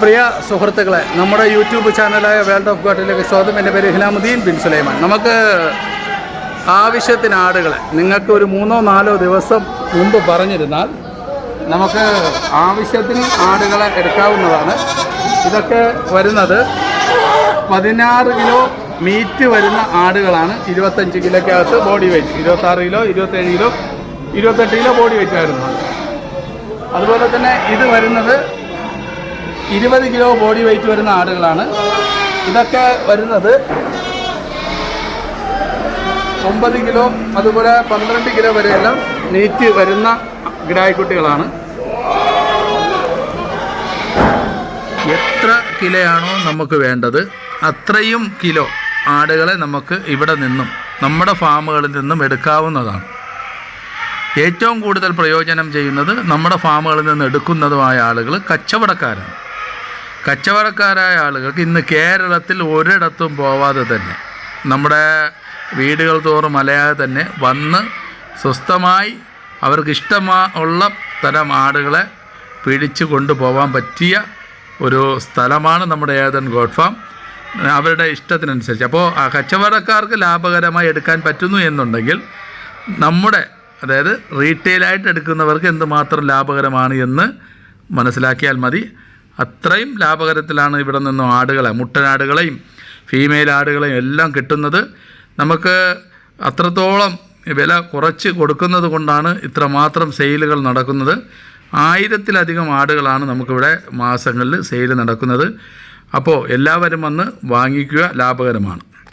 പ്രിയ സുഹൃത്തുക്കളെ നമ്മുടെ യൂട്യൂബ് ചാനലായ വേൾഡ് ഓഫ് ഗോട്ടിലേക്ക് സ്വാഗതം. എന്റെ പേര് ഹിലാമുദ്ദീൻ ബിൻ സുലൈമാൻ. നമുക്ക് ആവശ്യത്തിന് ആടുകളെ നിങ്ങൾക്ക് ഒരു മൂന്നോ നാലോ ദിവസം മുമ്പ് പറഞ്ഞിരുന്നാൽ നമുക്ക് ആവശ്യത്തിന് ആടുകളെ എടുക്കാവുന്നതാണ്. ഇതൊക്കെ വരുന്നത് പതിനാറ് കിലോ മീറ്റ് വരുന്ന ആടുകളാണ്. ഇരുപത്തഞ്ച് കിലോയ്ക്കകത്ത് ബോഡി വെയിറ്റ് ഇരുപത്താറ് കിലോ ഇരുപത്തേഴ് കിലോ ഇരുപത്തെട്ട് കിലോ ബോഡി വെയിറ്റ് വരുന്നതാണ് അതുപോലെ തന്നെ ഇത് വരുന്നത് ഇരുപത് കിലോ ബോഡി വെയിറ്റ് വരുന്ന ആടുകളാണ്. ഇതൊക്കെ വരുന്നത് ഒമ്പത് കിലോ അതുപോലെ പന്ത്രണ്ട് കിലോ വരെയെല്ലാം നീറ്റ് വരുന്ന കിടായിക്കുട്ടികളാണ് എത്ര കിലോയാണോ നമുക്ക് വേണ്ടത് അത്രയും കിലോ ആടുകളെ നമുക്ക് ഇവിടെ നിന്നും നമ്മുടെ ഫാമുകളിൽ നിന്നും എടുക്കാവുന്നതാണ്. ഏറ്റവും കൂടുതൽ പ്രയോജനം ചെയ്യുന്നത് നമ്മുടെ ഫാമുകളിൽ നിന്ന് എടുക്കുന്നതുമായ ആളുകൾ കച്ചവടക്കാരാണ്. കച്ചവടക്കാരായ ആളുകൾക്ക് ഇന്ന് കേരളത്തിൽ ഒരിടത്തും പോവാതെ തന്നെ നമ്മുടെ വീടുകൾ തോറും അലയാതെ തന്നെ വന്ന് സ്വസ്ഥമായി അവർക്ക് ഇഷ്ടമുള്ള തരം ആടുകളെ പിടിച്ചു കൊണ്ടുപോകാൻ പറ്റിയ ഒരു സ്ഥലമാണ് നമ്മുടെ ഏതൻ ഗോഡ് ഫാം. അവരുടെ ഇഷ്ടത്തിനനുസരിച്ച്. അപ്പോൾ ആ കച്ചവടക്കാർക്ക് ലാഭകരമായി എടുക്കാൻ പറ്റുന്നു എന്നുണ്ടെങ്കിൽ നമ്മുടെ അതായത് റീറ്റെയിലായിട്ട് എടുക്കുന്നവർക്ക് എന്തുമാത്രം ലാഭകരമാണ് എന്ന് മനസ്സിലാക്കിയാൽ മതി. അത്രയും ലാഭകരത്തിലാണ് ഇവിടെ നിന്നും ആടുകളെ മുട്ടനാടുകളെയും ഫീമെയിൽ ആടുകളെയും എല്ലാം കിട്ടുന്നത്. നമുക്ക് അത്രത്തോളം വില കുറച്ച് കൊടുക്കുന്നത് കൊണ്ടാണ് ഇത്രമാത്രം സെയിലുകൾ നടക്കുന്നത്. ആയിരത്തിലധികം ആടുകളാണ് നമുക്കിവിടെ മാസങ്ങളിൽ സെയിൽ നടക്കുന്നത്. അപ്പോൾ എല്ലാവരും വന്ന് വാങ്ങിക്കുക ലാഭകരമാണ്.